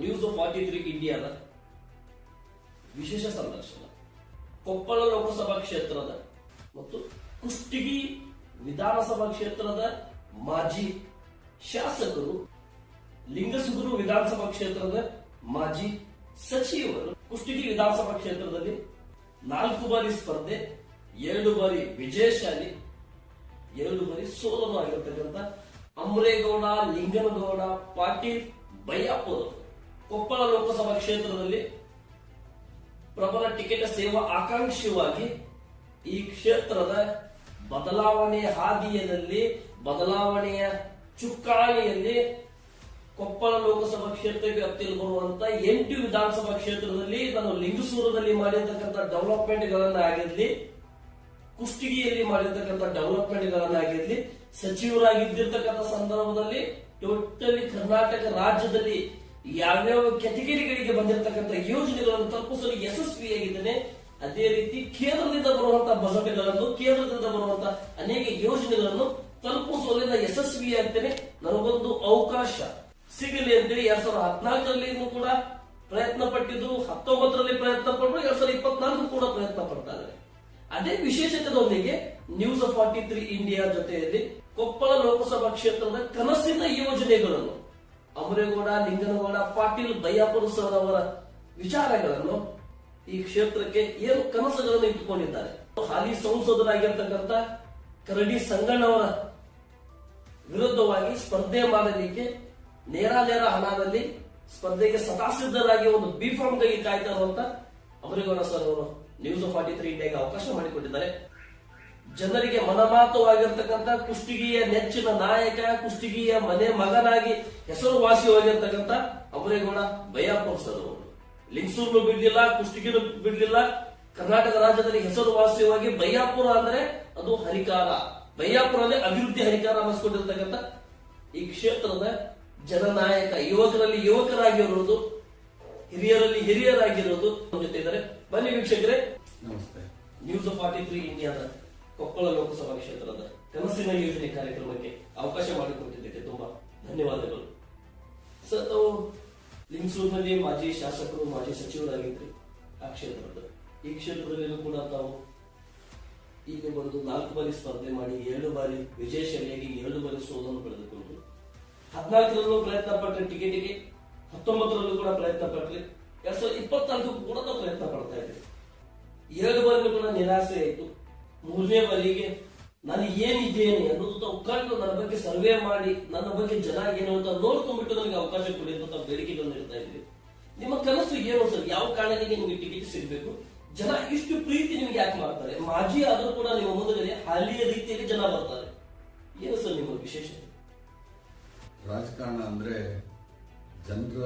News forty three ಇಂಡಿಯಾದ ವಿಶೇಷ ಸಂದರ್ಶನ. ಕೊಪ್ಪಳ ಲೋಕಸಭಾ ಕ್ಷೇತ್ರದ ಮತ್ತು ಕುಷ್ಟಗಿ ವಿಧಾನಸಭಾ ಕ್ಷೇತ್ರದ ಮಾಜಿ ಶಾಸಕರು, ಲಿಂಗಸುಗೂರು ವಿಧಾನಸಭಾ ಕ್ಷೇತ್ರದ ಮಾಜಿ ಸಚಿವರು. ಕುಷ್ಟಗಿ ವಿಧಾನಸಭಾ ಕ್ಷೇತ್ರದಲ್ಲಿ ನಾಲ್ಕು ಬಾರಿ ಸ್ಪರ್ಧೆ, ಎರಡು ಬಾರಿ ವಿಜಯಶಾಲಿ ಎರಡು ಬಾರಿ ಸೋಲನು ಆಗಿರ್ತಕ್ಕಂಥ ಅಮರೇಗೌಡ ಲಿಂಗನಗೌಡ, ಪಾಟೀಲ್ ಬಯ್ಯಾಪುರ ಕೊಪ್ಪಳ ಲೋಕಸಭಾ ಕ್ಷೇತ್ರದಲ್ಲಿ ಪ್ರಬಲ ಟಿಕೆಟ್ ಸೇವಾ ಆಕಾಂಕ್ಷಿಯಾಗಿ ಈ ಕ್ಷೇತ್ರದ ಬದಲಾವಣೆ ಹಾದಿಯಲ್ಲಿ, ಬದಲಾವಣೆಯ ಚುಕ್ಕಾಣಿಯಲ್ಲಿ ಕೊಪ್ಪಳ ಲೋಕಸಭಾ ಕ್ಷೇತ್ರಕ್ಕೆ ವ್ಯಾಪ್ತಿಯಲ್ಲಿ ಬರುವಂತ ಎಂಟು ವಿಧಾನಸಭಾ ಕ್ಷೇತ್ರದಲ್ಲಿ ನಾನು ಲಿಂಗಸೂರದಲ್ಲಿ ಮಾಡಿರ್ತಕ್ಕಂಥ ಡೆವಲಪ್ಮೆಂಟ್ ಗಳನ್ನಾಗಿರ್ಲಿ ಕುಷ್ಟಗಿಯಲ್ಲಿ ಮಾಡಿರ್ತಕ್ಕಂಥ ಡೆವಲಪ್ಮೆಂಟ್ ಗಳನ್ನಾಗಿರ್ಲಿ ಸಚಿವರಾಗಿದ್ದಿರ್ತಕ್ಕಂಥ ಸಂದರ್ಭದಲ್ಲಿ ಟೋಟಲಿ ಕರ್ನಾಟಕ ರಾಜ್ಯದಲ್ಲಿ ಯಾವ್ಯಾವ ಕೆಟಗರಿಗಳಿಗೆ ಬಂದಿರತಕ್ಕಂಥ ಯೋಜನೆಗಳನ್ನು ತಲುಪಿಸಲು ಯಶಸ್ವಿಯಾಗಿದ್ದೇನೆ, ಅದೇ ರೀತಿ ಕೇಂದ್ರದಿಂದ ಬರುವಂತಹ ಬಜೆಟ್ಗಳನ್ನು ಕೇಂದ್ರದಿಂದ ಬರುವಂತಹ ಅನೇಕ ಯೋಜನೆಗಳನ್ನು ತಲುಪಿಸುವಲ್ಲಿ ಯಶಸ್ವಿಯಾಗ್ತೇನೆ. ನನಗೊಂದು ಅವಕಾಶ ಸಿಗಲಿ ಅಂತೇಳಿ ಎರಡ್ ಸಾವಿರದ ಹದಿನಾಲ್ಕರಲ್ಲಿ ಕೂಡ ಪ್ರಯತ್ನ ಪಟ್ಟಿದ್ರು, ಹತ್ತೊಂಬತ್ತರಲ್ಲಿ ಪ್ರಯತ್ನ ಪಟ್ಟರು ಎರಡ್ ಸಾವಿರದ ಇಪ್ಪತ್ನಾಲ್ಕು ಕೂಡ ಪ್ರಯತ್ನ ಪಡ್ತಾ ಇದ್ದಾರೆ. ಅದೇ ವಿಶೇಷತೆದೊಂದಿಗೆ ನ್ಯೂಸ್ ಫಾರ್ಟಿ ತ್ರೀ ಇಂಡಿಯಾ ಜೊತೆಯಲ್ಲಿ ಕೊಪ್ಪಳ ಲೋಕಸಭಾ ಕ್ಷೇತ್ರದ ಕನಸಿನ ಯೋಜನೆಗಳನ್ನು ಅಮರೇಗೌಡ, ಲಿಂಗನಗೌಡ, ಪಾಟೀಲ್ ದಯಾಪುರ ಸರ್ ಅವರ ವಿಚಾರಗಳನ್ನು ಈ ಕ್ಷೇತ್ರಕ್ಕೆ ಏನು ಕನಸುಗಳನ್ನು ಇಟ್ಟುಕೊಂಡಿದ್ದಾರೆ? ಹಾಲಿ ಸಂಸದರಾಗಿರ್ತಕ್ಕಂಥ ಕರಡಿ ಸಂಗಣ್ಣವರ ವಿರುದ್ಧವಾಗಿ ಸ್ಪರ್ಧೆ ಮಾಡಲಿಕ್ಕೆ ನೇರ ನೇರ ಹಣದಲ್ಲಿ ಸ್ಪರ್ಧೆಗೆ ಸದಾಸಿದ್ಧರಾಗಿ ಒಂದು ಬಿ ಫಾರ್ಮ್ಗಾಗಿ ಕಾಯ್ತಾ ಇರುವಂತ ಅಮರೇಗೌಡ ಸರ್ ಅವರು ನ್ಯೂಸ್ ಫಾರ್ಟಿ ತ್ರೀ ಇಂಡಿಯಾಗೆ ಅವಕಾಶ ಮಾಡಿಕೊಟ್ಟಿದ್ದಾರೆ. ಜನರಿಗೆ ಮನಮಾತವಾಗಿರ್ತಕ್ಕಂಥ ಕುಷ್ಟಗಿಯ ನೆಚ್ಚಿನ ನಾಯಕ ಕುಷ್ಟಿಗಿಯ ಮನೆ ಮಗನಾಗಿ ಹೆಸರುವಾಸಿಯಾಗಿರ್ತಕ್ಕಂಥ ಅಮರೇಗೌಡ ಬಯ್ಯಾಪುರ ಸರ್ ಲಿಂಗ್ಸೂರ್ನು ಬಿಡ್ಲಿಲ್ಲ ಕುಷ್ಟಗಿನು ಬಿಡ್ಲಿಲ್ಲ. ಕರ್ನಾಟಕ ರಾಜ್ಯದಲ್ಲಿ ಹೆಸರುವಾಸಿಯಾಗಿ ಬಯ್ಯಾಪುರ ಅಂದ್ರೆ ಅದು ಹರಿಕಾರ. ಬಯ್ಯಾಪುರ ಅಂದ್ರೆ ಅಭಿವೃದ್ಧಿ ಹರಿಕಾರ ಅನ್ನಿಸ್ಕೊಂಡಿರ್ತಕ್ಕಂಥ ಈ ಕ್ಷೇತ್ರದ ಜನನಾಯಕ ಯುವಕರಲ್ಲಿ ಯುವಕರಾಗಿರೋದು ಹಿರಿಯರಲ್ಲಿ ಹಿರಿಯರಾಗಿರೋದು ಜೊತೆ ಇದ್ದಾರೆ. ಬನ್ನಿ ವೀಕ್ಷಕರೇ. ನಮಸ್ತೆ. ನ್ಯೂಸ್ ಫಾರ್ಟಿ ತ್ರೀ ಇಂಡಿಯಾದ ಕೊಪ್ಪಳ ಲೋಕಸಭಾ ಕ್ಷೇತ್ರದ ಕನಸಿನ ಯೋಜನೆ ಕಾರ್ಯಕ್ರಮಕ್ಕೆ ಅವಕಾಶ ಮಾಡಿಕೊಟ್ಟಿದ್ದಕ್ಕೆ ತುಂಬಾ ಧನ್ಯವಾದಗಳು. ಸರ್ ತಾವು ಲಿಂಗಸೂರಿನಲ್ಲಿ ಮಾಜಿ ಶಾಸಕರು, ಮಾಜಿ ಸಚಿವರಾಗಿದ್ರಿ ಆ ಕ್ಷೇತ್ರದ ಈ ಕ್ಷೇತ್ರದಲ್ಲಿಯೂ ಕೂಡ ತಾವು ಈಗ ಬಂದು ನಾಲ್ಕು ಬಾರಿ ಸ್ಪರ್ಧೆ ಮಾಡಿ ಏಳು ಬಾರಿ ವಿಜಯಶಾಲಿಯಾಗಿ ಏಳು ಬಾರಿ ಸೋಲನ್ನು ಪಡೆದುಕೊಂಡ್ರು. ಹದಿನಾಲ್ಕರಲ್ಲೂ ಪ್ರಯತ್ನ ಪಟ್ಟರೆ ಟಿಕೆಟಿಗೆ, ಹತ್ತೊಂಬತ್ತರಲ್ಲೂ ಕೂಡ ಪ್ರಯತ್ನ ಪಟ್ಟರೆ ಎರಡ್ ಸಾವಿರದ ಇಪ್ಪತ್ನಾಲ್ಕು ಕೂಡ ಪ್ರಯತ್ನ ಪಡ್ತಾ ಇದ್ರಿ. ಎರಡು ಬಾರಿ ಕೂಡ ನಿರಾಸೆ ಆಯಿತು. ಮೂರನೇ ಬಾರಿಗೆ ನಾನು ಏನಿದ್ದೇನೆ ಅನ್ನೋದು ತಾವು ಕಂಡು ನನ್ನ ಬಗ್ಗೆ ಸರ್ವೆ ಮಾಡಿ, ನನ್ನ ಬಗ್ಗೆ ಜನ ಏನು ಅಂತ ನೋಡ್ಕೊಂಡ್ಬಿಟ್ಟು ನನಗೆ ಅವಕಾಶ ಕೊಡಿ ಅಂತ ತಾವು ಬೇಡಿಕೆಗಳನ್ನು ಇಡ್ತಾ ಇದ್ವಿ ನಿಮ್ಮ ಕನಸು ಏನು ಸರ್? ಯಾವ ಕಾರಣಕ್ಕೆ ನಿಮಗೆ ಟಿಕೆಟ್ ಸಿಗಬೇಕು? ಜನ ಇಷ್ಟು ಪ್ರೀತಿ ನಿಮ್ಗೆ ಯಾಕೆ ಮಾಡ್ತಾರೆ? ಮಾಜಿ ಆದರೂ ಕೂಡ ನಿಮ್ಮ ಮುಂದೆ ಹಾಲಿಯ ರೀತಿಯಲ್ಲಿ ಜನ ಬರ್ತಾರೆ. ಏನು ಸರ್ ನಿಮ್ಮ ವಿಶೇಷ? ರಾಜಕಾರಣ ಅಂದ್ರೆ ಜನರ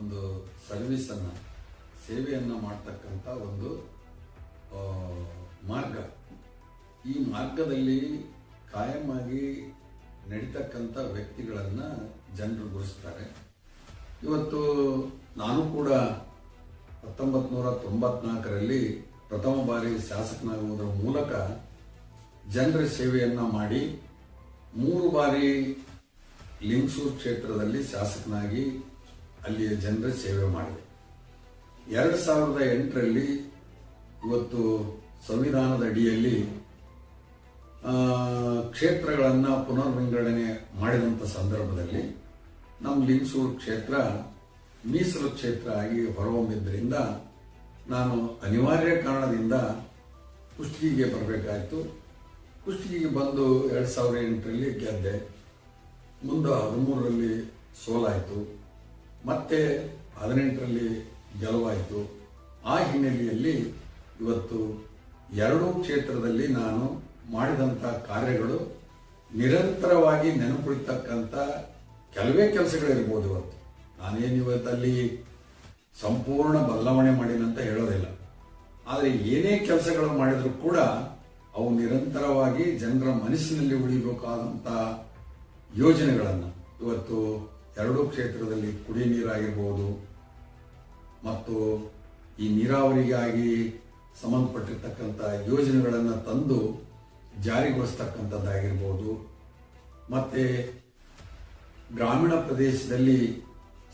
ಒಂದು ಸರ್ವಿಸ್ ಅನ್ನ, ಸೇವೆಯನ್ನ ಮಾಡ್ತಕ್ಕಂತ ಒಂದು ಮಾರ್ಗ. ಈ ಮಾರ್ಗದಲ್ಲಿ ಕಾಯಮಾಗಿ ನಡೀತಕ್ಕಂಥ ವ್ಯಕ್ತಿಗಳನ್ನ ಜನರು ಗುರುಸ್ತಾರೆ. ಇವತ್ತು ನಾನು ಕೂಡ ಹತ್ತೊಂಬತ್ತು ನೂರ ತೊಂಬತ್ನಾಲ್ಕರಲ್ಲಿ ಪ್ರಥಮ ಬಾರಿ ಶಾಸಕನಾಗುವುದರ ಮೂಲಕ ಜನರ ಸೇವೆಯನ್ನು ಮಾಡಿ ಮೂರು ಬಾರಿ ಲಿಂಗಸೂರು ಕ್ಷೇತ್ರದಲ್ಲಿ ಶಾಸಕನಾಗಿ ಅಲ್ಲಿಯ ಜನರ ಸೇವೆ ಮಾಡಿದೆ. ಎರಡು ಸಾವಿರದ ಎಂಟರಲ್ಲಿ ಇವತ್ತು ಸಂವಿಧಾನದ ಅಡಿಯಲ್ಲಿ ಕ್ಷೇತ್ರಗಳನ್ನು ಪುನರ್ವಿಂಗಡಣೆ ಮಾಡಿದಂಥ ಸಂದರ್ಭದಲ್ಲಿ ನಮ್ಮ ಲಿಂಗಸೂರು ಕ್ಷೇತ್ರ, ಮೀಸಲು ಕ್ಷೇತ್ರ ಆಗಿ ಹೊರಹೊಮ್ಮಿದ್ದರಿಂದ ನಾನು ಅನಿವಾರ್ಯ ಕಾರಣದಿಂದ ಕುಷ್ಟಗಿಗೆ ಬರಬೇಕಾಯಿತು. ಕುಷ್ಟಗಿಗೆ ಬಂದು ಎರಡು ಸಾವಿರದ ಎಂಟರಲ್ಲಿ ಗೆದ್ದೆ. ಮುಂದೆ ಹದಿಮೂರರಲ್ಲಿ ಸೋಲಾಯಿತು. ಮತ್ತೆ ಹದಿನೆಂಟರಲ್ಲಿ ಗೆಲುವಾಯಿತು. ಆ ಹಿನ್ನೆಲೆಯಲ್ಲಿ ಇವತ್ತು ಎರಡೂ ಕ್ಷೇತ್ರದಲ್ಲಿ ನಾನು ಮಾಡಿದಂಥ ಕಾರ್ಯಗಳು ನಿರಂತರವಾಗಿ ನೆನಪುಳಿತಕ್ಕಂಥ ಕೆಲವೇ ಕೆಲಸಗಳಿರ್ಬೋದು ಇವತ್ತು. ನಾನೇನು ಇವತ್ತಲ್ಲಿ ಸಂಪೂರ್ಣ ಬದಲಾವಣೆ ಮಾಡಿನಂತ ಹೇಳೋದಿಲ್ಲ. ಆದರೆ ಏನೇ ಕೆಲಸಗಳು ಮಾಡಿದರೂ ಕೂಡ ಅವು ನಿರಂತರವಾಗಿ ಜನರ ಮನಸ್ಸಿನಲ್ಲಿ ಉಳಿಬೇಕಾದಂಥ ಯೋಜನೆಗಳನ್ನು ಇವತ್ತು ಎರಡೂ ಕ್ಷೇತ್ರದಲ್ಲಿ ಕುಡಿ ನೀರಾಗಿರ್ಬೋದು ಮತ್ತು ಈ ನೀರಾವರಿಗಾಗಿ ಸಂಬಂಧಪಟ್ಟಿರ್ತಕ್ಕಂಥ ಯೋಜನೆಗಳನ್ನು ತಂದು ಜಾರಿಗೊಳಿಸ್ತಕ್ಕಂಥದ್ದಾಗಿರ್ಬೋದು. ಮತ್ತು ಗ್ರಾಮೀಣ ಪ್ರದೇಶದಲ್ಲಿ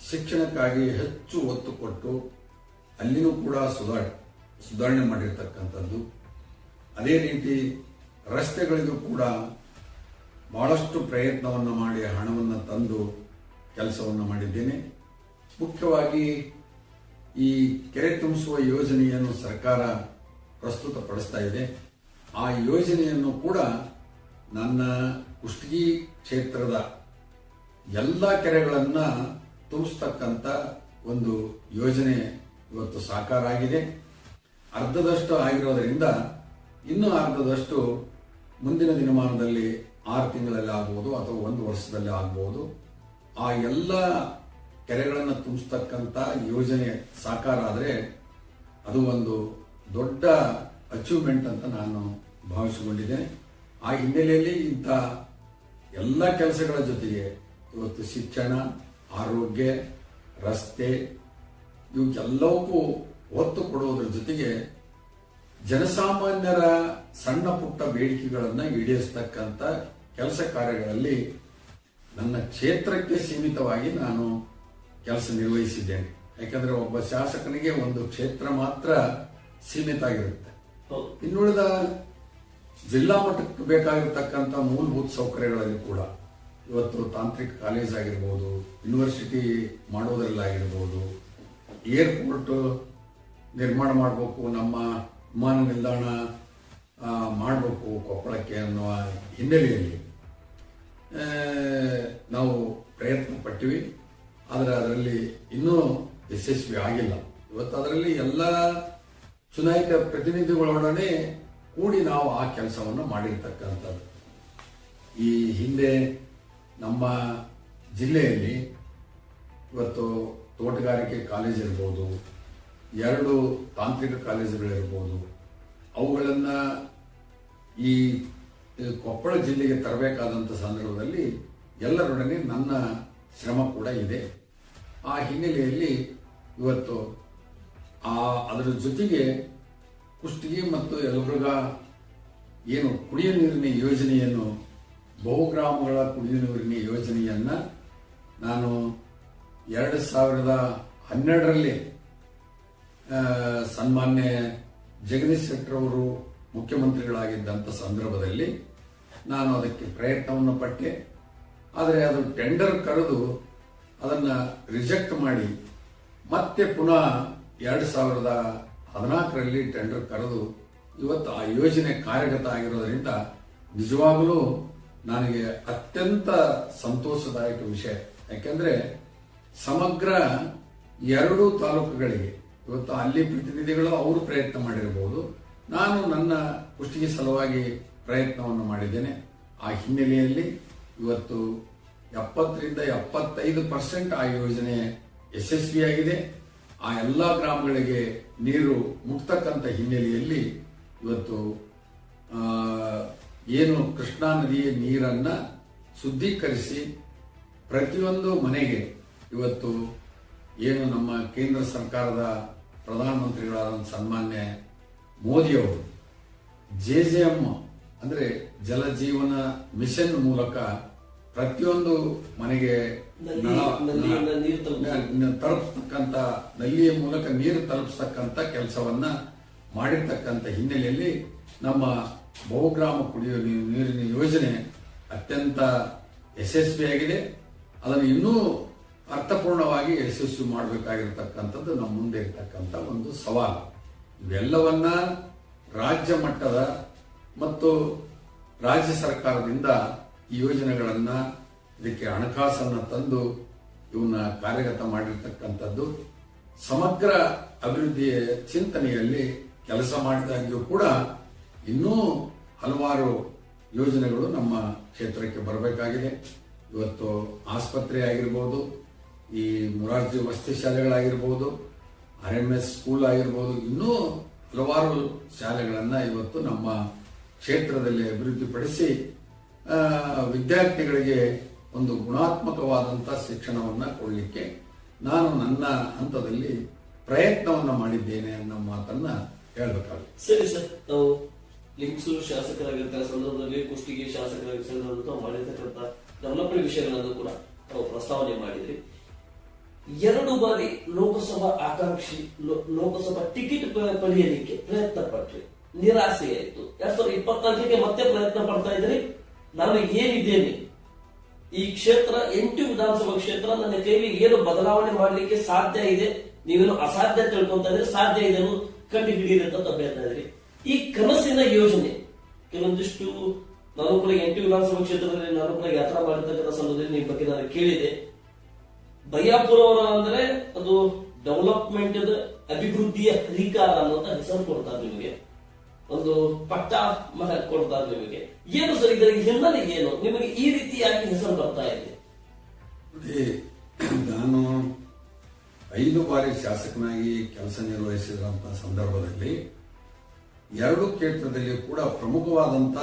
ಶಿಕ್ಷಣಕ್ಕಾಗಿ ಹೆಚ್ಚು ಒತ್ತು ಕೊಟ್ಟು ಅಲ್ಲಿನೂ ಕೂಡ ಸುಧಾರ, ಸುಧಾರಣೆ ಮಾಡಿರ್ತಕ್ಕಂಥದ್ದು. ಅದೇ ರೀತಿ ರಸ್ತೆಗಳಿಗೂ ಕೂಡ ಬಹಳಷ್ಟು ಪ್ರಯತ್ನವನ್ನು ಮಾಡಿ ಹಣವನ್ನು ತಂದು ಕೆಲಸವನ್ನು ಮಾಡಿದ್ದೇನೆ. ಮುಖ್ಯವಾಗಿ ಈ ಕೆರೆ ತುಂಬಿಸುವ ಯೋಜನೆಯನ್ನು ಸರ್ಕಾರ ಪ್ರಸ್ತುತಪಡಿಸ್ತಾ ಇದೆ. ಆ ಯೋಜನೆಯನ್ನು ಕೂಡ ನನ್ನ ಕುಷ್ಟಗಿ ಕ್ಷೇತ್ರದ ಎಲ್ಲ ಕೆರೆಗಳನ್ನು ತುಂಬಿಸ್ತಕ್ಕಂಥ ಒಂದು ಯೋಜನೆ ಇವತ್ತು ಸಾಕಾರ ಆಗಿದೆ. ಅರ್ಧದಷ್ಟು ಆಗಿರೋದರಿಂದ ಇನ್ನೂ ಅರ್ಧದಷ್ಟು ಮುಂದಿನ ದಿನಮಾನದಲ್ಲಿ ಆರು ತಿಂಗಳಲ್ಲಿ ಆಗ್ಬೋದು ಅಥವಾ ಒಂದು ವರ್ಷದಲ್ಲಿ ಆಗ್ಬೋದು. ಆ ಎಲ್ಲ ಕೆರೆಗಳನ್ನು ತುಂಬಿಸ್ತಕ್ಕಂಥ ಯೋಜನೆ ಸಾಕಾರ ಆದರೆ ಅದು ಒಂದು ದೊಡ್ಡ ಅಚೀವ್ಮೆಂಟ್ ಅಂತ ನಾನು ಭಾವಿಸಿಕೊಂಡಿದ್ದೇನೆ. ಆ ಹಿನ್ನೆಲೆಯಲ್ಲಿ ಇಂಥ ಎಲ್ಲ ಕೆಲಸಗಳ ಜೊತೆಗೆ ಇವತ್ತು ಶಿಕ್ಷಣ, ಆರೋಗ್ಯ, ರಸ್ತೆ ಇವಕ್ಕೆಲ್ಲವಕ್ಕೂ ಒತ್ತು ಕೊಡುವುದರ ಜೊತೆಗೆ ಜನಸಾಮಾನ್ಯರ ಸಣ್ಣ ಪುಟ್ಟ ಬೇಡಿಕೆಗಳನ್ನು ಈಡೇರಿಸ್ತಕ್ಕಂಥ ಕೆಲಸ ಕಾರ್ಯಗಳಲ್ಲಿ ನನ್ನ ಕ್ಷೇತ್ರಕ್ಕೆ ಸೀಮಿತವಾಗಿ ನಾನು ಕೆಲಸ ನಿರ್ವಹಿಸಿದ್ದೇನೆ. ಯಾಕಂದ್ರೆ ಒಬ್ಬ ಶಾಸಕನಿಗೆ ಒಂದು ಕ್ಷೇತ್ರ ಮಾತ್ರ ಸೀಮಿತ ಆಗಿರುತ್ತೆ ಇನ್ನುಳಿದ ಜಿಲ್ಲಾ ಮಟ್ಟಕ್ಕೆ ಬೇಕಾಗಿರ್ತಕ್ಕಂಥ ಮೂಲಭೂತ ಸೌಕರ್ಯಗಳಲ್ಲಿ ಕೂಡ ಇವತ್ತು ತಾಂತ್ರಿಕ ಕಾಲೇಜ್ ಆಗಿರ್ಬೋದು, ಯೂನಿವರ್ಸಿಟಿ ಮಾಡೋದ್ರಲ್ಲಾಗಿರ್ಬೋದು, ಏರ್ಪೋರ್ಟ್ ನಿರ್ಮಾಣ ಮಾಡಬೇಕು, ನಮ್ಮ ವಿಮಾನ ನಿಲ್ದಾಣ ಮಾಡಬೇಕು ಕೊಪ್ಪಳಕ್ಕೆ ಅನ್ನುವ ಹಿನ್ನೆಲೆಯಲ್ಲಿ ನಾವು ಪ್ರಯತ್ನ ಪಟ್ಟಿವಿ. ಆದರೆ ಅದರಲ್ಲಿ ಇನ್ನೂ ಯಶಸ್ವಿ ಆಗಿಲ್ಲ. ಇವತ್ತು ಅದರಲ್ಲಿ ಎಲ್ಲ ಚುನಾಯಿತ ಪ್ರತಿನಿಧಿಗಳೊಡನೆ ಕೂಡಿ ನಾವು ಆ ಕೆಲಸವನ್ನು ಮಾಡಿರ್ತಕ್ಕಂಥದ್ದು. ಈ ಹಿಂದೆ ನಮ್ಮ ಜಿಲ್ಲೆಯಲ್ಲಿ ಇವತ್ತು ತೋಟಗಾರಿಕೆ ಕಾಲೇಜ್ ಇರ್ಬೋದು, ಎರಡು ತಾಂತ್ರಿಕ ಕಾಲೇಜುಗಳಿರ್ಬೋದು, ಅವುಗಳನ್ನು ಈ ಕೊಪ್ಪಳ ಜಿಲ್ಲೆಗೆ ತರಬೇಕಾದಂಥ ಸಂದರ್ಭದಲ್ಲಿ ಎಲ್ಲರೊಡನೆ ನನ್ನ ಶ್ರಮ ಕೂಡ ಇದೆ. ಆ ಹಿನ್ನೆಲೆಯಲ್ಲಿ ಇವತ್ತು ಆ ಅದರ ಜೊತೆಗೆ ಕುಷ್ಟಗಿ ಮತ್ತು ಯಲಬುರ್ಗ ಏನು ಕುಡಿಯುವ ನೀರಿನ ಯೋಜನೆಯನ್ನು ಬಹುಗ್ರಾಮಗಳ ಕುಡಿಯುವ ನೀರಿನ ಯೋಜನೆಯನ್ನು ನಾನು ಎರಡು ಸಾವಿರದ ಹನ್ನೆರಡರಲ್ಲಿ ಸನ್ಮಾನ್ಯ ಜಗದೀಶ್ ಶೆಟ್ಟರ್ ಅವರು ಮುಖ್ಯಮಂತ್ರಿಗಳಾಗಿದ್ದಂಥ ಸಂದರ್ಭದಲ್ಲಿ ನಾನು ಅದಕ್ಕೆ ಪ್ರಯತ್ನವನ್ನು ಪಟ್ಟೆ. ಆದರೆ ಅದು ಟೆಂಡರ್ ಕರೆದು ಅದನ್ನ ರಿಜೆಕ್ಟ್ ಮಾಡಿ ಮತ್ತೆ ಪುನಃ ಎರಡು ಸಾವಿರದ ಹದಿನಾಲ್ಕರಲ್ಲಿ ಟೆಂಡರ್ ಕರೆದು ಇವತ್ತು ಆ ಯೋಜನೆ ಕಾರ್ಯಗತ ಆಗಿರೋದರಿಂದ ನಿಜವಾಗಲೂ ನನಗೆ ಅತ್ಯಂತ ಸಂತೋಷದಾಯಕ ವಿಷಯ. ಯಾಕೆಂದರೆ ಸಮಗ್ರ ಎರಡು ತಾಲೂಕುಗಳಿಗೆ ಇವತ್ತು ಅಲ್ಲಿ ಪ್ರತಿನಿಧಿಗಳು ಅವರು ಪ್ರಯತ್ನ ಮಾಡಿರಬಹುದು ನಾನು ನನ್ನ ಕುಷ್ಟಿಗೆ ಸಲುವಾಗಿ ಪ್ರಯತ್ನವನ್ನು ಮಾಡಿದ್ದೇನೆ. ಆ ಹಿನ್ನೆಲೆಯಲ್ಲಿ ಇವತ್ತು ಎಪ್ಪತ್ತರಿಂದ ಎಪ್ಪತ್ತೈದು ಪರ್ಸೆಂಟ್ ಆ ಯೋಜನೆ ಯಶಸ್ವಿಯಾಗಿದೆ ಆ ಎಲ್ಲ ಗ್ರಾಮಗಳಿಗೆ ನೀರು ಮುಟ್ತಕ್ಕಂಥ ಹಿನ್ನೆಲೆಯಲ್ಲಿ ಇವತ್ತು ಏನು ಕೃಷ್ಣಾ ನದಿಯ ನೀರನ್ನ ಶುದ್ಧೀಕರಿಸಿ ಪ್ರತಿಯೊಂದು ಮನೆಗೆ ಇವತ್ತು ಏನು ನಮ್ಮ ಕೇಂದ್ರ ಸರ್ಕಾರದ ಪ್ರಧಾನಮಂತ್ರಿಗಳಾದ ಸನ್ಮಾನ್ಯ ಮೋದಿಯವರು ಜೆ ಜೆ ಎಂ ಅಂದ್ರೆ ಜಲ ಜೀವನ ಮಿಷನ್ ಮೂಲಕ ಪ್ರತಿಯೊಂದು ಮನೆಗೆ. ತಲುಪಿಸ್ತಕ್ಕಂಥ ನಲ್ಲಿಯ ಮೂಲಕ ನೀರು ತಲುಪಿಸ್ತಕ್ಕಂಥ ಕೆಲಸವನ್ನ ಮಾಡಿರ್ತಕ್ಕಂಥ ಹಿನ್ನೆಲೆಯಲ್ಲಿ ನಮ್ಮ ಬಹುಗ್ರಾಮ ಕುಡಿಯುವ ನೀರಿನ ಯೋಜನೆ ಅತ್ಯಂತ ಯಶಸ್ವಿಯಾಗಿದೆ ಅದನ್ನು ಇನ್ನೂ ಅರ್ಥಪೂರ್ಣವಾಗಿ ಯಶಸ್ವಿ ಮಾಡಬೇಕಾಗಿರ್ತಕ್ಕಂಥದ್ದು ನಮ್ಮ ಮುಂದೆ ಇರತಕ್ಕಂತ ಒಂದು ಸವಾಲು ಇವೆಲ್ಲವನ್ನ ರಾಜ್ಯ ಮಟ್ಟದ ಮತ್ತು ರಾಜ್ಯ ಸರ್ಕಾರದಿಂದ ಯೋಜನೆಗಳನ್ನ ಇದಕ್ಕೆ ಹಣಕಾಸನ್ನು ತಂದು ಇವನ್ನ ಕಾರ್ಯಗತ ಮಾಡಿರ್ತಕ್ಕಂಥದ್ದು, ಸಮಗ್ರ ಅಭಿವೃದ್ಧಿಯ ಚಿಂತನೆಯಲ್ಲಿ ಕೆಲಸ ಮಾಡಿದಾಗ್ಯೂ ಕೂಡ ಇನ್ನೂ ಹಲವಾರು ಯೋಜನೆಗಳು ನಮ್ಮ ಕ್ಷೇತ್ರಕ್ಕೆ ಬರಬೇಕಾಗಿದೆ. ಇವತ್ತು ಆಸ್ಪತ್ರೆ ಆಗಿರ್ಬೋದು, ಈ ಮುರಾರ್ಜಿ ವಸತಿ ಶಾಲೆಗಳಾಗಿರ್ಬೋದು, ಆರ್ ಎಂ ಎಸ್ ಸ್ಕೂಲ್ ಆಗಿರ್ಬೋದು, ಇನ್ನೂ ಹಲವಾರು ಶಾಲೆಗಳನ್ನು ಇವತ್ತು ನಮ್ಮ ಕ್ಷೇತ್ರದಲ್ಲಿ ಅಭಿವೃದ್ಧಿಪಡಿಸಿ ವಿದ್ಯಾರ್ಥಿಗಳಿಗೆ ಒಂದು ಗುಣಾತ್ಮಕವಾದಂಥ ಶಿಕ್ಷಣವನ್ನ ಕೊಡಲಿಕ್ಕೆ ನಾನು ನನ್ನ ಹಂತದಲ್ಲಿ ಪ್ರಯತ್ನವನ್ನ ಮಾಡಿದ್ದೇನೆ ಅನ್ನೋ ಮಾತನ್ನ ಹೇಳ್ಬೇಕಾಗುತ್ತೆ. ಸರಿ ಸರ್ ತಾವು ಲಿಂಕ್ಸೂರು ಶಾಸಕರಾಗಿರ್ತಾರೆ, ಸಂದರ್ಭದಲ್ಲಿ ಕುಷ್ಟಿಗೆ ಶಾಸಕರಾಗಿರ್ತಾರೆ ತಾವು ಮಾಡಿರ್ತಕ್ಕಂಥ ಡೆವಲಪ್ಮೆಂಟ್ ವಿಷಯಗಳನ್ನು ಕೂಡ ತಾವು ಪ್ರಸ್ತಾವನೆ ಮಾಡಿದ್ರಿ. ಎರಡು ಬಾರಿ ಲೋಕಸಭಾ ಆಕಾಂಕ್ಷಿ ಲೋಕಸಭಾ ಟಿಕೆಟ್ ಪಡೆಯಲಿಕ್ಕೆ ಪ್ರಯತ್ನ ಪಟ್ರಿ ನಿರಾಸೆ ಆಯ್ತು ಎರಡ್ ಸಾವಿರದ ಇಪ್ಪತ್ನಾಲ್ಕಕ್ಕೆ ಮತ್ತೆ ಪ್ರಯತ್ನ ಪಡ್ತಾ ಇದ್ರಿ? ನಾನು ಏನಿದ್ದೇನೆ? ಈ ಕ್ಷೇತ್ರ, ಎಂಟು ವಿಧಾನಸಭಾ ಕ್ಷೇತ್ರ, ನನ್ನ ಕೈಲಿ ಏನು ಬದಲಾವಣೆ ಮಾಡಲಿಕ್ಕೆ ಸಾಧ್ಯ ಇದೆ? ನೀವೇನು ಅಸಾಧ್ಯ ತಿಳ್ಕೊಂತ ಇದ್ರೆ ಸಾಧ್ಯ ಇದೆ ಕಂಡು ಹಿಡಿಯಿರಿ ಅಂತ ತಾವು ಹೇಳ್ತಾ ಇದ್ರಿ ಈ ಕನಸಿನ ಯೋಜನೆ, ಕೆಲವೊಂದಿಷ್ಟು ನಾನು ಕೂಡ ಎಂಟು ವಿಧಾನಸಭಾ ಕ್ಷೇತ್ರದಲ್ಲಿ ನಾನು ಕೂಡ ಯಾತ್ರಾ ಮಾಡಿರ್ತಕ್ಕಂಥ ಸಂದರ್ಭದಲ್ಲಿ ನಿಮ್ಮ ಬಗ್ಗೆ ನಾನು ಕೇಳಿದೆ. ಬಯ್ಯಾಪುರ ಅವರ ಅಂದ್ರೆ ಅದು ಡೆವಲಪ್ಮೆಂಟ್ ಅಭಿವೃದ್ಧಿಯ ಅಧಿಕಾರ ಅನ್ನುವಂತ ಹೆಸರು ಕೊಡ್ತಾರೆ ನಿಮಗೆ. ಒಂದು ಪಟ್ಟ ಮಠ ಕೊಡ್ತಾರೆ ನಿಮಗೆ. ಏನು ಸರ್ ಇದರ ಹಿನ್ನೆಲೆ ಏನು? ನಿಮಗೆ ಈ ರೀತಿಯಾಗಿ ಹೆಸರು ಬರ್ತಾ ಇದೆ. ನಾನು ಐದು ಬಾರಿ ಶಾಸಕನಾಗಿ ಕೆಲಸ ನಿರ್ವಹಿಸಿದಂತ ಸಂದರ್ಭದಲ್ಲಿ ಎರಡು ಕ್ಷೇತ್ರದಲ್ಲಿ ಕೂಡ ಪ್ರಮುಖವಾದಂತ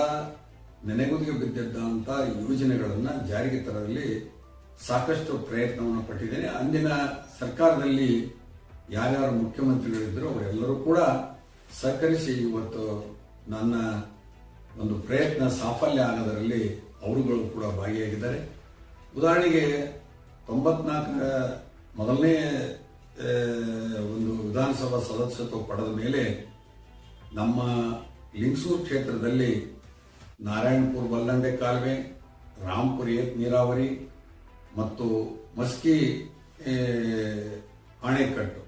ನೆನೆಗುದಿಗೆ ಬಿದ್ದಿದ್ದಂತ ಯೋಜನೆಗಳನ್ನು ಜಾರಿಗೆ ತರಲಿ ಸಾಕಷ್ಟು ಪ್ರಯತ್ನವನ್ನು ಪಟ್ಟಿದ್ದೇನೆ. ಅಂದಿನ ಸರ್ಕಾರದಲ್ಲಿ ಯಾರ್ಯಾರು ಮುಖ್ಯಮಂತ್ರಿಗಳಿದ್ರು ಅವರೆಲ್ಲರೂ ಕೂಡ ಸಹಕರಿಸಿ ಇವತ್ತು ನನ್ನ ಒಂದು ಪ್ರಯತ್ನ ಸಾಫಲ್ಯ ಆಗೋದರಲ್ಲಿ ಅವರುಗಳು ಕೂಡ ಭಾಗಿಯಾಗಿದ್ದಾರೆ. ಉದಾಹರಣೆಗೆ ತೊಂಬತ್ನಾಲ್ಕರ ಮೊದಲನೇ ಒಂದು ವಿಧಾನಸಭಾ ಸದಸ್ಯತ್ವ ಪಡೆದ ಮೇಲೆ ನಮ್ಮ ಲಿಂಗಸೂರು ಕ್ಷೇತ್ರದಲ್ಲಿ ನಾರಾಯಣಪುರ, ಬಲ್ಲಂಡೆ, ಕಾಲುವೆ ರಾಂಪುರ ಏತ್ ನೀರಾವರಿ ಮತ್ತು ಮಸ್ಕಿ ಆಣೆಕಟ್ಟು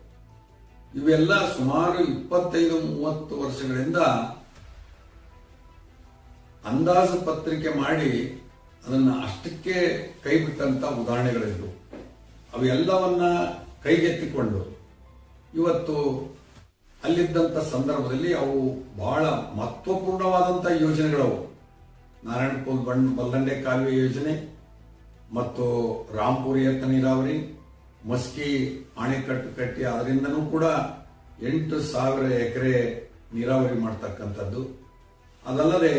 ಇವೆಲ್ಲ ಸುಮಾರು ಇಪ್ಪತ್ತೈದು, ಮೂವತ್ತು ವರ್ಷಗಳಿಂದ ಅಂದಾಜು ಪತ್ರಿಕೆ ಮಾಡಿ ಅದನ್ನು ಅಷ್ಟಕ್ಕೆ ಕೈ ಬಿಟ್ಟಂತ ಅವೆಲ್ಲವನ್ನ ಕೈಗೆತ್ತಿಕೊಂಡು ಇವತ್ತು ಅಲ್ಲಿದ್ದಂಥ ಸಂದರ್ಭದಲ್ಲಿ ಅವು ಬಹಳ ಮಹತ್ವಪೂರ್ಣವಾದಂಥ ಯೋಜನೆಗಳವು. ನಾರಾಯಣಪುರ ಬಂಡ್ ಬಲ್ಲಂಡೆ ಕಾಲುವೆ ಯೋಜನೆ ಮತ್ತು ರಾಮ್ಪುರಿ ಎತ್ತ ನೀರಾವರಿ ಮಸ್ಕಿ ಅಣೆಕಟ್ಟು ಕಟ್ಟಿ ಅದರಿಂದನೂ ಕೂಡ ಎಂಟು ಸಾವಿರ ಎಕರೆ ನೀರಾವರಿ ಮಾಡ್ತಕ್ಕಂಥದ್ದು. ಅದಲ್ಲದೆ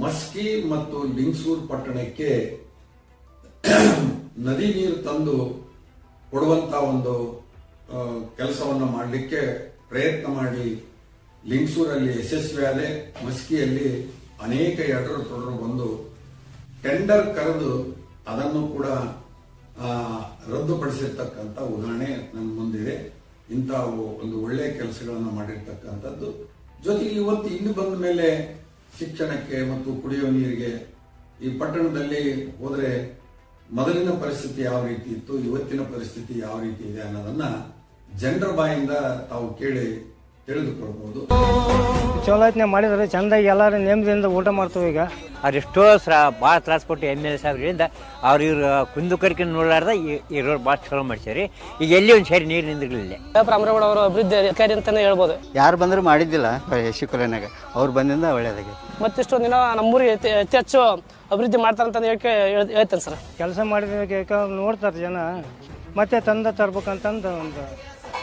ಮಸ್ಕಿ ಮತ್ತು ಲಿಂಗ್ಸೂರ್ ಪಟ್ಟಣಕ್ಕೆ ನದಿ ನೀರು ತಂದು ಕೊಡುವಂತ ಒಂದು ಕೆಲಸವನ್ನು ಮಾಡಲಿಕ್ಕೆ ಪ್ರಯತ್ನ ಮಾಡಿ ಲಿಂಗಸೂರಲ್ಲಿ ಯಶಸ್ವಿಯಾದೆ ಮಸ್ಕಿಯಲ್ಲಿ ಅನೇಕ ಎಡರು ತೊಡರು ಬಂದು ಟೆಂಡರ್ ಕರೆದು ಅದನ್ನು ಕೂಡ ರದ್ದುಪಡಿಸಿರ್ತಕ್ಕಂಥ ಉದಾಹರಣೆ ನನ್ನ ಮುಂದಿದೆ. ಇಂಥ ಒಂದು ಒಳ್ಳೆಯ ಕೆಲಸಗಳನ್ನು ಮಾಡಿರ್ತಕ್ಕಂಥದ್ದು. ಜೊತೆಗೆ ಇವತ್ತು ಇಲ್ಲಿ ಬಂದ ಮೇಲೆ ಶಿಕ್ಷಣಕ್ಕೆ ಮತ್ತು ಕುಡಿಯುವ ನೀರಿಗೆ ಈ ಪಟ್ಟಣದಲ್ಲಿ ಹೋದರೆ ಮೊದಲಿನ ಪರಿಸ್ಥಿತಿ ಯಾವ ರೀತಿ ಇತ್ತು, ಇವತ್ತಿನ ಪರಿಸ್ಥಿತಿ ಯಾವ ರೀತಿ ಇದೆ ಅನ್ನೋದನ್ನ ಜನರ ಬಾಯಿಂದ ತಾವು ಕೇಳಿ ತಿಳಿದುಕೊಳ್ಬಹುದು ಚಲೋ ಐತ್ನೆ ಮಾಡಿದ್ರೆ ಚಂದಾಗಿ ಎಲ್ಲರೂ ನೇಮದಿಂದ ಊಟ ಮಾಡ್ತೇವೆ ಈಗ. ಅವ್ರೆಷ್ಟೋ ಸ್ರ ಭಾಳ ತ್ರಾಸ ಕೊಟ್ಟು ಎಂ ಎಲ್ ಎ ಸಾಹೇಬ್ರಿಂದ ಅವ್ರು ಇವ್ರು ಕುಂದು ಕರಿಕೆ ನೋಡಾರ್ದ ಭಾಳ ಚಲೋ ಮಾಡ್ಸ್ಯಾರಿ. ಈಗ ಎಲ್ಲಿ ಒಂದು ಸರಿ ನೀರು ನಿಂದಿರಲಿಲ್ಲ ರಾಮರೇಗೌಡ ಅವರು ಅಭಿವೃದ್ಧಿ ಅಧಿಕಾರಿ ಅಂತಾನೆ ಹೇಳ್ಬೋದು. ಯಾರು ಬಂದರೂ ಮಾಡಿದ್ದಿಲ್ಲ ಯಶಿ ಕೊಲೆನಾಗ. ಅವ್ರು ಬಂದಿಂದ ಒಳ್ಳೇದಾಗಿ ಮತ್ತಿಷ್ಟೊಂದು ದಿನ ನಮ್ಮೂರಿಗೆ ಹೆಚ್ಚು ಅಭಿವೃದ್ಧಿ ಮಾಡ್ತಾರಂತ ಹೇಳ್ಕೆ ಹೇಳಿ ಹೇಳ್ತೇನೆ ಸರ್. ಕೆಲಸ ಮಾಡಿದ ನೋಡ್ತಾರೆ ಜನ. ಮತ್ತೆ ತಂದ ತರ್ಬೇಕಂತಂದು ಒಂದು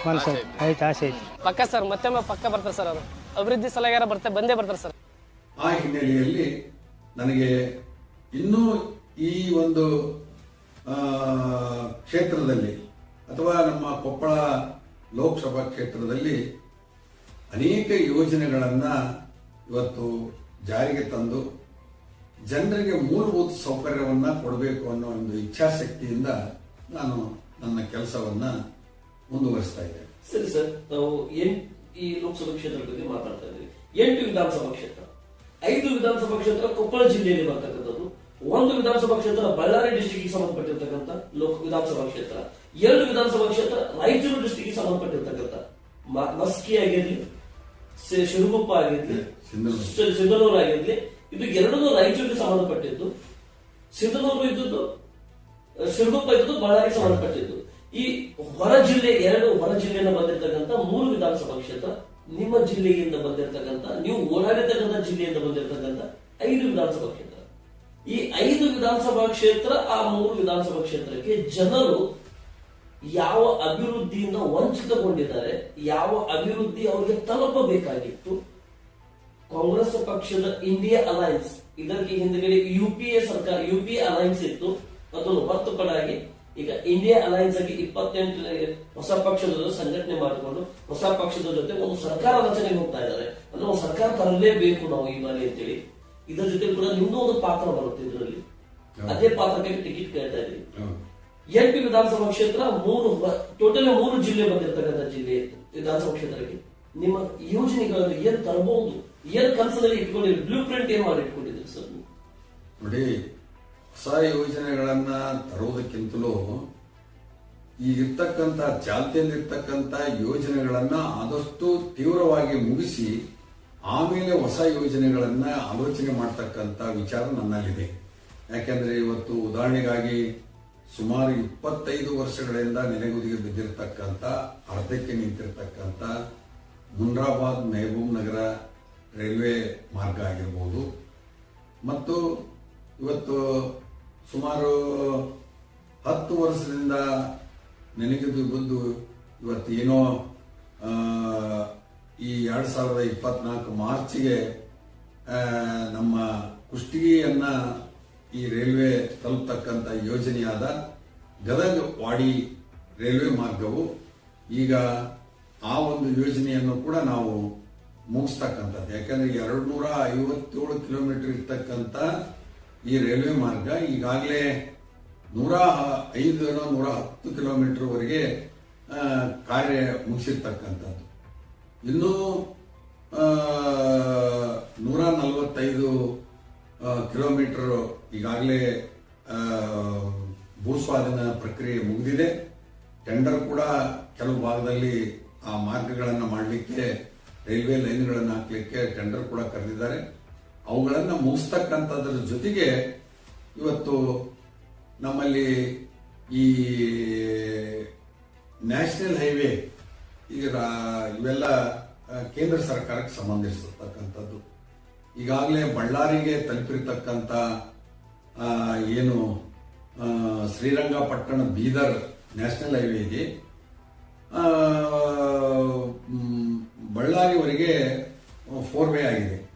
ಮನಸ್ಸು ಐತೆ ಆಸೆ ಐತಿ ಪಕ್ಕ ಸರ್ ಮತ್ತೊಮ್ಮೆ ಪಕ್ಕ ಬರ್ತಾರೆ ಸರ್ ಅವರು. ಅಭಿವೃದ್ಧಿ ಸಲಹೆಗಾರ ಬರ್ತಾರೆ ಬಂದೇ ಬರ್ತಾರೆ ಸರ್. ಆ ಹಿನ್ನೆಲೆಯಲ್ಲಿ ನನಗೆ ಇನ್ನೂ ಈ ಒಂದು ಆ, ಕ್ಷೇತ್ರದಲ್ಲಿ ಅಥವಾ ನಮ್ಮ ಕೊಪ್ಪಳ ಲೋಕಸಭಾ ಕ್ಷೇತ್ರದಲ್ಲಿ ಅನೇಕ ಯೋಜನೆಗಳನ್ನ ಇವತ್ತು ಜಾರಿಗೆ ತಂದು ಜನರಿಗೆ ಮೂಲಭೂತ ಸೌಕರ್ಯವನ್ನ ಕೊಡಬೇಕು ಅನ್ನೋ ಒಂದು ಇಚ್ಛಾಶಕ್ತಿಯಿಂದ ನಾನು ನನ್ನ ಕೆಲಸವನ್ನ ಮುಂದುವರಿಸ್ತಾ ಇದೆ ಸರಿ ಸರ್ ನಾವು ಈ ಲೋಕಸಭಾ ಕ್ಷೇತ್ರದ ಬಗ್ಗೆ ಮಾತಾಡ್ತಾ ಇದ್ದೀವಿ. ಎಂಟು ವಿಧಾನಸಭಾ ಕ್ಷೇತ್ರ. ಐದು ವಿಧಾನಸಭಾ ಕ್ಷೇತ್ರ ಕೊಪ್ಪಳ ಜಿಲ್ಲೆಯಲ್ಲಿ ಬರ್ತಕ್ಕಂಥದ್ದು. ಒಂದು ವಿಧಾನಸಭಾ ಕ್ಷೇತ್ರ ಬಳ್ಳಾರಿ ಡಿಸ್ಟಿಕ್ಗೆ ಸಂಬಂಧಪಟ್ಟಿರ್ತಕ್ಕಂಥ ಲೋಕ ವಿಧಾನಸಭಾ ಕ್ಷೇತ್ರ. ಎರಡು ವಿಧಾನಸಭಾ ಕ್ಷೇತ್ರ ರಾಯಚೂರು ಡಿಸ್ಟಿಕ್ಗೆ ಸಂಬಂಧಪಟ್ಟಿರ್ತಕ್ಕಂಥ ಮಸ್ಕಿ ಆಗಿರ್ಲಿ ಶಿರುಗುಪ್ಪ ಆಗಿರ್ಲಿ ಸಿಂಧನೂರು. ಆಗಿರ್ಲಿ ಇದು ಎರಡೂ ರಾಯಚೂರಿಗೆ ಸಂಬಂಧಪಟ್ಟಿದ್ದು. ಸಿಂಧನೂರು ಇದ್ದದ್ದು ಶಿರುಗುಪ್ಪ ಇದ್ದದ್ದು ಬಳ್ಳಾರಿಗೆ ಸಂಬಂಧಪಟ್ಟಿದ್ದು. ಈ ಹೊರ ಜಿಲ್ಲೆ, ಎರಡು ಹೊರ ಜಿಲ್ಲೆಯಿಂದ ಬಂದಿರತಕ್ಕಂತ ಮೂರು ವಿಧಾನಸಭಾ ಕ್ಷೇತ್ರ, ನಿಮ್ಮ ಜಿಲ್ಲೆಯಿಂದ ಬಂದಿರತಕ್ಕಂತ ನೀವು ಓಡಾಡಿರ್ತಕ್ಕಂಥ ಜಿಲ್ಲೆಯಿಂದ ಬಂದಿರತಕ್ಕಂತ ಐದು ವಿಧಾನಸಭಾ ಕ್ಷೇತ್ರ. ಈ ಐದು ವಿಧಾನಸಭಾ ಕ್ಷೇತ್ರ, ಆ ಮೂರು ವಿಧಾನಸಭಾ ಕ್ಷೇತ್ರಕ್ಕೆ ಜನರು ಯಾವ ಅಭಿವೃದ್ಧಿಯಿಂದ ವಂಚಿತಗೊಂಡಿದ್ದಾರೆ, ಯಾವ ಅಭಿವೃದ್ಧಿ ಅವರಿಗೆ ತಲುಪಬೇಕಾಗಿತ್ತು, ಕಾಂಗ್ರೆಸ್ ಪಕ್ಷದ ಇಂಡಿಯಾ ಅಲಯನ್ಸ್ ಇದಕ್ಕೆ ಹಿಂದ್ಗಡೆ ಯುಪಿಎ ಸರ್ಕಾರ ಯುಪಿಎ ಅಲಯನ್ಸ್ ಇತ್ತು, ಅದನ್ನು ಹೊರತುಪಡಾಗಿ ಈಗ ಇಂಡಿಯಾ ಅಲಯನ್ಸ್ ಆಗಿ ಇಪ್ಪತ್ತೆಂಟು ಹೊಸ ಪಕ್ಷದ ಸಂಘಟನೆ ಮಾಡಿಕೊಂಡು ಹೊಸ ಪಕ್ಷದ ಜೊತೆ ಒಂದು ಸರ್ಕಾರ ರಚನೆಗೆ ಹೋಗ್ತಾ ಇದ್ದಾರೆ. ಅಂದ್ರೆ ಒಂದು ಸರ್ಕಾರ ತರಲೇಬೇಕು ನಾವು ಈ ಬಾರಿ ಅಂತೇಳಿ. ಇದರ ಜೊತೆ ಕೂಡ ನಿಮ್ದು ಒಂದು ಪಾತ್ರ ಬರುತ್ತೆ ಇದರಲ್ಲಿ. ಅದೇ ಪಾತ್ರಕ್ಕೆ ಟಿಕೆಟ್ ಕೇಳ್ತಾ ಇದ್ದೀವಿ. ಎನ್ ಪಿ ವಿಧಾನಸಭಾ ಕ್ಷೇತ್ರ ಮೂರು ಟೋಟಲ್ ಮೂರು ಜಿಲ್ಲೆ ಬಂದಿರತಕ್ಕಂಥ ಜಿಲ್ಲೆ ವಿಧಾನಸಭಾ ಕ್ಷೇತ್ರಕ್ಕೆ. ನಿಮ್ಮ ಯೋಜನೆಗಳಲ್ಲಿ ಏನ್ ತರಬಹುದು? ಏನ್ ಕನಸಲ್ಲಿ ಇಟ್ಕೊಂಡಿರಿ? ಬ್ಲೂ ಪ್ರಿಂಟ್ ಏನ್ ಮಾಡಿ ಇಟ್ಕೊಂಡಿದ್ರಿ ಸರ್ ನೋಡಿ ಹೊಸ ಯೋಜನೆಗಳನ್ನ ತರುವುದಕ್ಕಿಂತಲೂ ಈಗಿರ್ತಕ್ಕಂಥ ಚಾಲ್ತಿಯಲ್ಲಿರ್ತಕ್ಕಂಥ ಯೋಜನೆಗಳನ್ನ ಆದಷ್ಟು ತೀವ್ರವಾಗಿ ಮುಗಿಸಿ ಆಮೇಲೆ ಹೊಸ ಯೋಜನೆಗಳನ್ನ ಆಲೋಚನೆ ಮಾಡ್ತಕ್ಕಂಥ ವಿಚಾರ ನನ್ನಲ್ಲಿದೆ. ಯಾಕೆಂದ್ರೆ ಇವತ್ತು ಉದಾಹರಣೆಗಾಗಿ ಸುಮಾರು ಇಪ್ಪತ್ತೈದು ವರ್ಷಗಳಿಂದ ನೆನೆಗುದಿಗೆ ಬಿದ್ದಿರತಕ್ಕಂಥ, ಅರ್ಧಕ್ಕೆ ನಿಂತಿರ್ತಕ್ಕಂಥ ಮುನ್ರಾಬಾದ್ ಮೆಹಬೂಬ್ ನಗರ ರೈಲ್ವೆ ಮಾರ್ಗ ಆಗಿರ್ಬೋದು. ಮತ್ತು ಇವತ್ತು ಸುಮಾರು ಹತ್ತು ವರ್ಷದಿಂದ ನೆನಗಿದು ಬಂದು ಇವತ್ತು ಏನೋ ಈ ಎರಡು ಸಾವಿರದ ಇಪ್ಪತ್ನಾಲ್ಕು ಮಾರ್ಚ್ಗೆ ನಮ್ಮ ಕುಷ್ಟಗಿಯನ್ನ ಈ ರೈಲ್ವೆ ತಲುಪತಕ್ಕಂಥ ಯೋಜನೆಯಾದ ಗದಗ ವಾಡಿ ರೈಲ್ವೆ ಮಾರ್ಗವು ಈಗ ಆ ಒಂದು ಯೋಜನೆಯನ್ನು ಕೂಡ ನಾವು ಮುಗಿಸ್ತಕ್ಕಂಥದ್ದು. ಯಾಕಂದ್ರೆ ಎರಡು ನೂರ ಐವತ್ತೇಳು ಕಿಲೋಮೀಟರ್ ಇರ್ತಕ್ಕಂಥ ಈ ರೈಲ್ವೆ ಮಾರ್ಗ ಈಗಾಗಲೇ ನೂರ ಐದು ನೂರ ಹತ್ತು ಕಿಲೋಮೀಟರ್ ವರೆಗೆ ಕಾರ್ಯ ಮುಗಿಸಿರ್ತಕ್ಕಂಥದ್ದು. ಇನ್ನೂ ನೂರ ನಲವತ್ತೈದು ಕಿಲೋಮೀಟರ್ ಈಗಾಗಲೇ ಭೂಸ್ವಾಧೀನ ಪ್ರಕ್ರಿಯೆ ಮುಗಿದಿದೆ. ಟೆಂಡರ್ ಕೂಡ ಕೆಲವು ಭಾಗದಲ್ಲಿ ಆ ಮಾರ್ಗಗಳನ್ನು ಮಾಡಲಿಕ್ಕೆ, ರೈಲ್ವೆ ಲೈನ್ಗಳನ್ನು ಹಾಕಲಿಕ್ಕೆ ಟೆಂಡರ್ ಕೂಡ ಕರೆದಿದ್ದಾರೆ. ಅವುಗಳನ್ನು ಮುಗಿಸ್ತಕ್ಕಂಥದ್ರ ಜೊತೆಗೆ ಇವತ್ತು ನಮ್ಮಲ್ಲಿ ಈ ನ್ಯಾಷನಲ್ ಹೈವೇ ಈಗ ಇವೆಲ್ಲ ಕೇಂದ್ರ ಸರ್ಕಾರಕ್ಕೆ ಸಂಬಂಧಿಸಿರ್ತಕ್ಕಂಥದ್ದು. ಈಗಾಗಲೇ ಬಳ್ಳಾರಿಗೆ ತಲುಪಿರ್ತಕ್ಕಂಥ ಏನು ಶ್ರೀರಂಗಪಟ್ಟಣ ಬೀದರ್ ನ್ಯಾಷನಲ್ ಹೈವೇ ಇದೆ. ಆ, ಮ್, ಬಳ್ಳಾರಿವರೆಗೆ ಫೋರ್ ವೇ ಆಗಿದೆ.